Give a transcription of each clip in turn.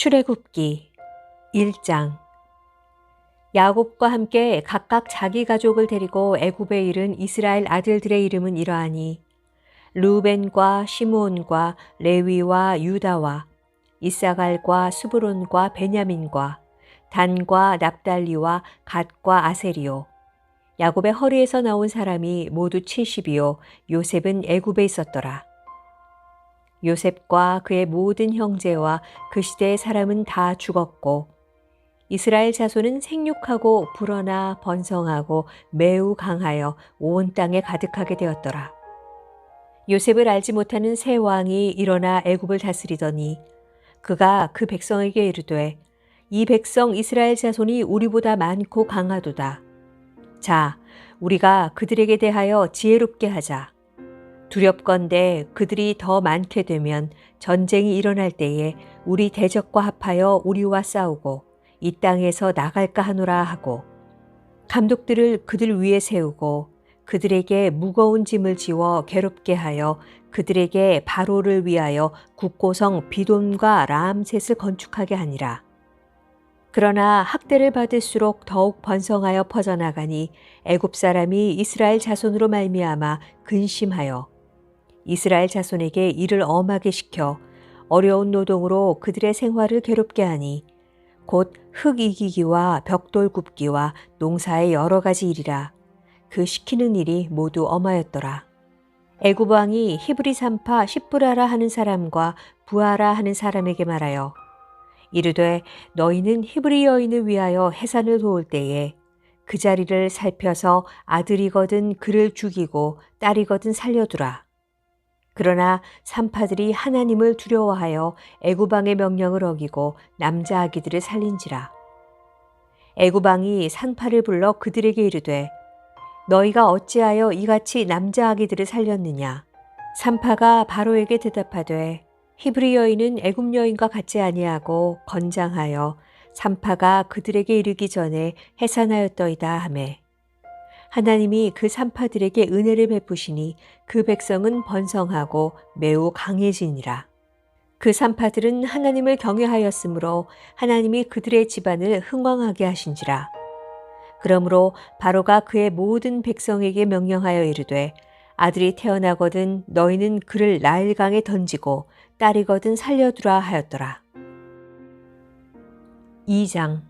출애굽기 1장. 야곱과 함께 각각 자기 가족을 데리고 애굽에 이른 이스라엘 아들들의 이름은 이러하니 루벤과 시므온과 레위와 유다와 이사갈과 수브론과 베냐민과 단과 납달리와 갓과 아세리오 야곱의 허리에서 나온 사람이 모두 70이요. 요셉은 애굽에 있었더라. 요셉과 그의 모든 형제와 그 시대의 사람은 다 죽었고 이스라엘 자손은 생육하고 불어나 번성하고 매우 강하여 온 땅에 가득하게 되었더라. 요셉을 알지 못하는 새 왕이 일어나 애굽을 다스리더니 그가 그 백성에게 이르되 이 백성 이스라엘 자손이 우리보다 많고 강하도다. 자, 우리가 그들에게 대하여 지혜롭게 하자. 두렵건대 그들이 더 많게 되면 전쟁이 일어날 때에 우리 대적과 합하여 우리와 싸우고 이 땅에서 나갈까 하노라 하고 감독들을 그들 위에 세우고 그들에게 무거운 짐을 지워 괴롭게 하여 그들에게 바로를 위하여 국고성 비돈과 라암셋을 건축하게 하니라. 그러나 학대를 받을수록 더욱 번성하여 퍼져나가니 애굽 사람이 이스라엘 자손으로 말미암아 근심하여 이스라엘 자손에게 일을 엄하게 시켜 어려운 노동으로 그들의 생활을 괴롭게 하니 곧 흙 이기기와 벽돌 굽기와 농사의 여러 가지 일이라 그 시키는 일이 모두 엄하였더라. 애굽 왕이 히브리 산파 십브라라 하는 사람과 부하라 하는 사람에게 말하여 이르되 너희는 히브리 여인을 위하여 해산을 도울 때에 그 자리를 살펴서 아들이거든 그를 죽이고 딸이거든 살려두라. 그러나 산파들이 하나님을 두려워하여 애구방의 명령을 어기고 남자 아기들을 살린지라. 애구방이 산파를 불러 그들에게 이르되 너희가 어찌하여 이같이 남자 아기들을 살렸느냐? 산파가 바로에게 대답하되 히브리 여인은 애굽 여인과 같지 아니하고 건장하여 산파가 그들에게 이르기 전에 해산하였더이다 하매 하나님이 그 산파들에게 은혜를 베푸시니 그 백성은 번성하고 매우 강해지니라. 그 산파들은 하나님을 경외하였으므로 하나님이 그들의 집안을 흥왕하게 하신지라. 그러므로 바로가 그의 모든 백성에게 명령하여 이르되 아들이 태어나거든 너희는 그를 나일강에 던지고 딸이거든 살려두라 하였더라. 2장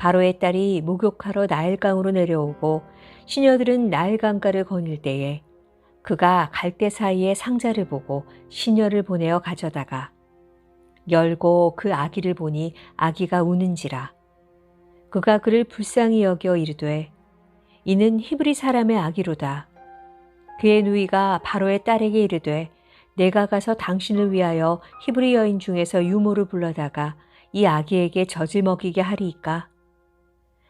바로의 딸이 목욕하러 나일강으로 내려오고 시녀들은 나일강가를 거닐 때에 그가 갈대 사이에 상자를 보고 시녀를 보내어 가져다가 열고 그 아기를 보니 아기가 우는지라 그가 그를 불쌍히 여겨 이르되 이는 히브리 사람의 아기로다. 그의 누이가 바로의 딸에게 이르되 내가 가서 당신을 위하여 히브리 여인 중에서 유모를 불러다가 이 아기에게 젖을 먹이게 하리이까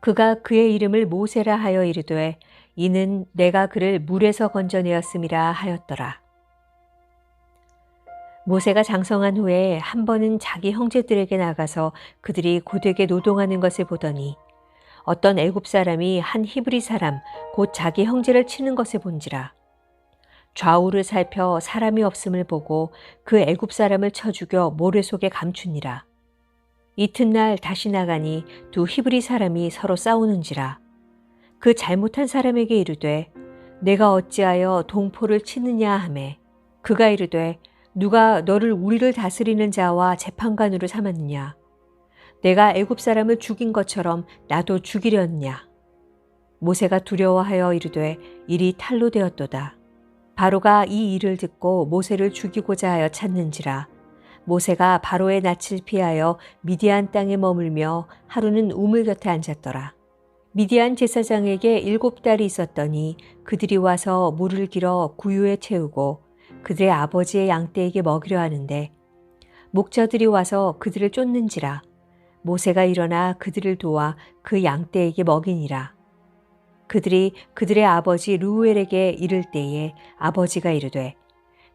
그가 그의 이름을 모세라 하여 이르되 이는 내가 그를 물에서 건져내었음이라 하였더라. 모세가 장성한 후에 한 번은 자기 형제들에게 나가서 그들이 고되게 노동하는 것을 보더니 어떤 애굽 사람이 한 히브리 사람 곧 자기 형제를 치는 것을 본지라 좌우를 살펴 사람이 없음을 보고 그 애굽 사람을 쳐 죽여 모래 속에 감추니라 이튿날 다시 나가니 두 히브리 사람이 서로 싸우는지라. 그 잘못한 사람에게 이르되 내가 어찌하여 동포를 치느냐 하매. 그가 이르되 누가 너를 우리를 다스리는 자와 재판관으로 삼았느냐? 내가 애굽 사람을 죽인 것처럼 나도 죽이려느냐? 모세가 두려워하여 이르되 일이 탈로 되었도다. 바로가 이 일을 듣고 모세를 죽이고자 하여 찾는지라 모세가 바로의 낯을 피하여 미디안 땅에 머물며 하루는 우물 곁에 앉았더라. 미디안 제사장에게 일곱 딸이 있었더니 그들이 와서 물을 길어 구유에 채우고 그들의 아버지의 양떼에게 먹이려 하는데 목자들이 와서 그들을 쫓는지라 모세가 일어나 그들을 도와 그 양떼에게 먹이니라. 그들이 그들의 아버지 루엘에게 이를 때에 아버지가 이르되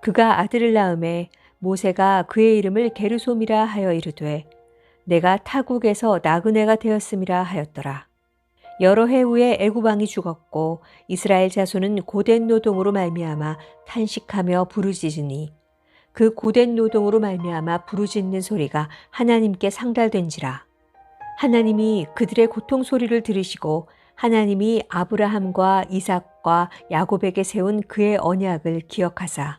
그가 아들을 낳음에 모세가 그의 이름을 게르솜이라 하여 이르되 내가 타국에서 나그네가 되었음이라 하였더라. 여러 해 후에 애구방이 죽었고 이스라엘 자손은 고된 노동으로 말미암아 탄식하며 부르짖으니 그 고된 노동으로 말미암아 부르짖는 소리가 하나님께 상달된지라. 하나님이 그들의 고통 소리를 들으시고 하나님이 아브라함과 이삭과 야곱에게 세운 그의 언약을 기억하사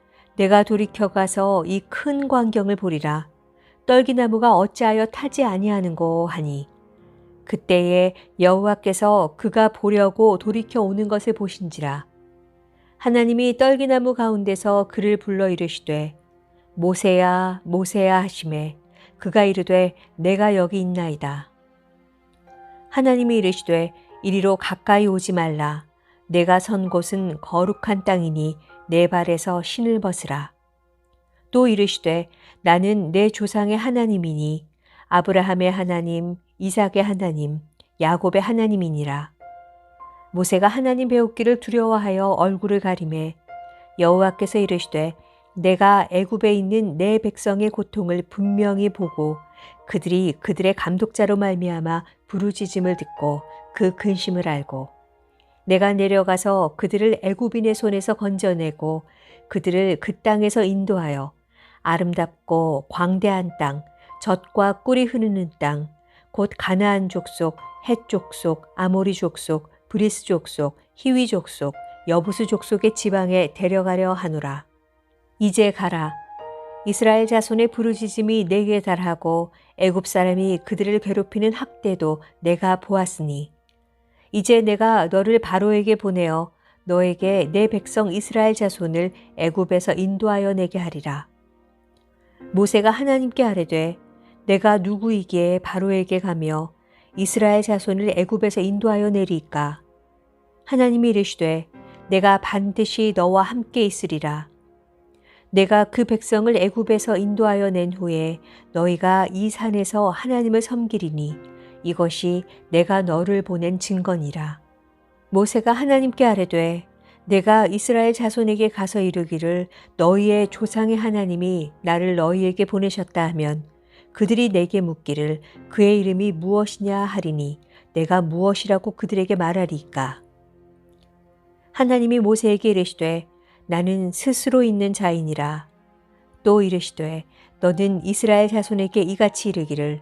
내가 돌이켜 가서 이 큰 광경을 보리라. 떨기나무가 어찌하여 타지 아니하는고 하니 그때에 여호와께서 그가 보려고 돌이켜 오는 것을 보신지라. 하나님이 떨기나무 가운데서 그를 불러 이르시되 모세야 모세야 하심에 그가 이르되 내가 여기 있나이다. 하나님이 이르시되 이리로 가까이 오지 말라. 내가 선 곳은 거룩한 땅이니 내 발에서 신을 벗으라. 또 이르시되 나는 내 조상의 하나님이니 아브라함의 하나님, 이삭의 하나님, 야곱의 하나님이니라. 모세가 하나님 배우기를 두려워하여 얼굴을 가리매 여호와께서 이르시되 내가 애굽에 있는 내 백성의 고통을 분명히 보고 그들이 그들의 감독자로 말미암아 부르짖음을 듣고 그 근심을 알고 내가 내려가서 그들을 애굽인의 손에서 건져내고 그들을 그 땅에서 인도하여 아름답고 광대한 땅, 젖과 꿀이 흐르는 땅, 곧 가나안 족속, 헷 족속, 아모리 족속, 브리스 족속, 히위 족속, 여부스 족속의 지방에 데려가려 하노라. 이제 가라. 이스라엘 자손의 부르짖음이 내게 달하고 애굽 사람이 그들을 괴롭히는 학대도 내가 보았으니 이제 내가 너를 바로에게 보내어 너에게 내 백성 이스라엘 자손을 애굽에서 인도하여 내게 하리라. 모세가 하나님께 아뢰되 내가 누구이기에 바로에게 가며 이스라엘 자손을 애굽에서 인도하여 내리까 하나님이 이르시되 내가 반드시 너와 함께 있으리라. 내가 그 백성을 애굽에서 인도하여 낸 후에 너희가 이 산에서 하나님을 섬기리니 이것이 내가 너를 보낸 증거니라. 모세가 하나님께 아뢰되 내가 이스라엘 자손에게 가서 이르기를 너희의 조상의 하나님이 나를 너희에게 보내셨다 하면 그들이 내게 묻기를 그의 이름이 무엇이냐 하리니 내가 무엇이라고 그들에게 말하리까. 하나님이 모세에게 이르시되 나는 스스로 있는 자이니라. 또 이르시되 너는 이스라엘 자손에게 이같이 이르기를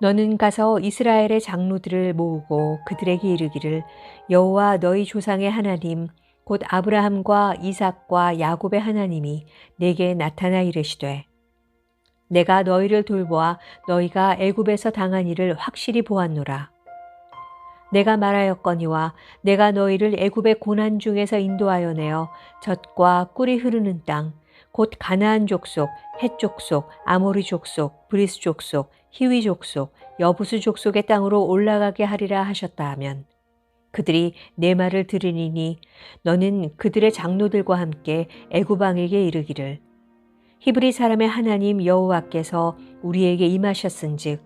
너는 가서 이스라엘의 장로들을 모으고 그들에게 이르기를 여호와 너희 조상의 하나님 곧 아브라함과 이삭과 야곱의 하나님이 내게 나타나 이르시되 내가 너희를 돌보아 너희가 애굽에서 당한 일을 확실히 보았노라. 내가 말하였거니와 내가 너희를 애굽의 고난 중에서 인도하여 내어 젖과 꿀이 흐르는 땅, 곧 가나안 족속, 헷 족속, 아모리 족속, 브리스 족속, 히위 족속, 여부수 족속의 땅으로 올라가게 하리라 하셨다 하면 그들이 내 말을 들으니니 너는 그들의 장로들과 함께 애굽 왕에게 이르기를 히브리 사람의 하나님 여호와께서 우리에게 임하셨은즉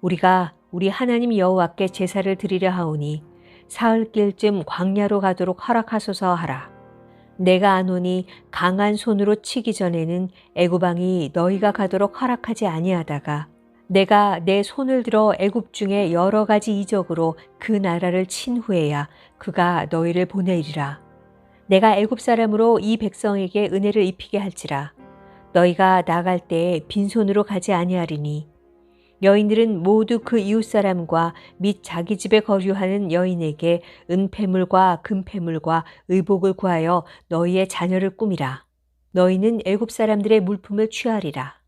우리가 우리 하나님 여호와께 제사를 드리려 하오니 사흘길쯤 광야로 가도록 허락하소서 하라. 내가 아노니 강한 손으로 치기 전에는 애굽 왕이 너희가 가도록 허락하지 아니하다가 내가 내 손을 들어 애굽 중에 여러 가지 이적으로 그 나라를 친 후에야 그가 너희를 보내리라. 내가 애굽 사람으로 이 백성에게 은혜를 입히게 할지라. 너희가 나갈 때에 빈손으로 가지 아니하리니 여인들은 모두 그 이웃 사람과 및 자기 집에 거류하는 여인에게 은폐물과 금폐물과 의복을 구하여 너희의 자녀를 꾸미라. 너희는 애굽 사람들의 물품을 취하리라.